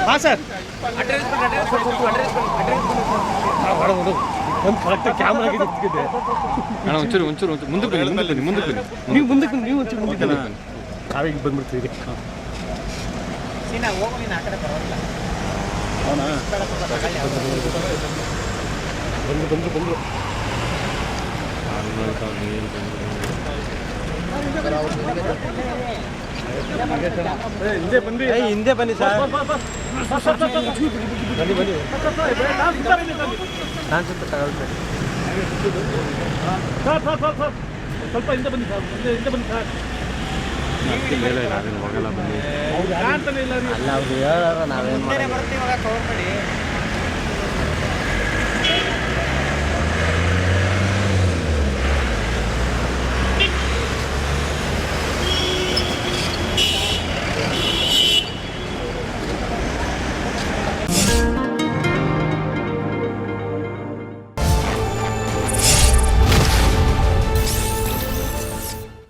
ಹಾಂ ಸರ್ ಒಂದು correct camera ನಿಂತಿದೆ ಅಣ್ಣ ಒಂಚೂರು ಒಂಚೂರು ಒಂಚೂರು. ಮುಂದಕ್ಕೆ ಬನ್ನಿ ಮುಂದಕ್ಕೆ ಬನ್ನಿ ಮುಂದಕ್ಕೆ ಬನ್ನಿ ನೀವು ಮುಂದಕ್ಕೆ ನೀವು ಒಂಚೂರು ಮುಂದಕ್ಕೆ ನಾವೀಗ ಬಂದ್ಬಿಡ್ತೀವಿ. ಸೀನಾ ಹೋಗು ನೀನು ಆ ಕಡೆ ಪರವಾಗಿಲ್ಲ. ಬಂದು ಬಂದು ಬಂದು ಹಿಂದೆ ಬಂದು ಹಿಂದೆ ಬನ್ನಿ ಸರ್ ಬನ್ನಿ ಬನ್ನಿ. ನಾನು ಸ್ವಲ್ಪ ಸರ್ ಸರ್ ಸರ್ ಸರ್. ಸ್ವಲ್ಪ ಹಿಂದೆ ಬನ್ನಿ ಸರ್. ಹಿಂದೆ ಹಿಂದೆ ಬನ್ನಿ ಸರ್. ಇಲ್ಲ ಅದೇನು ಹೋಗಲ್ಲ ಬನ್ನಿ ಅಲ್ಲ ಅವ್ರು ಹೇಳೋರು ನಾವೇನು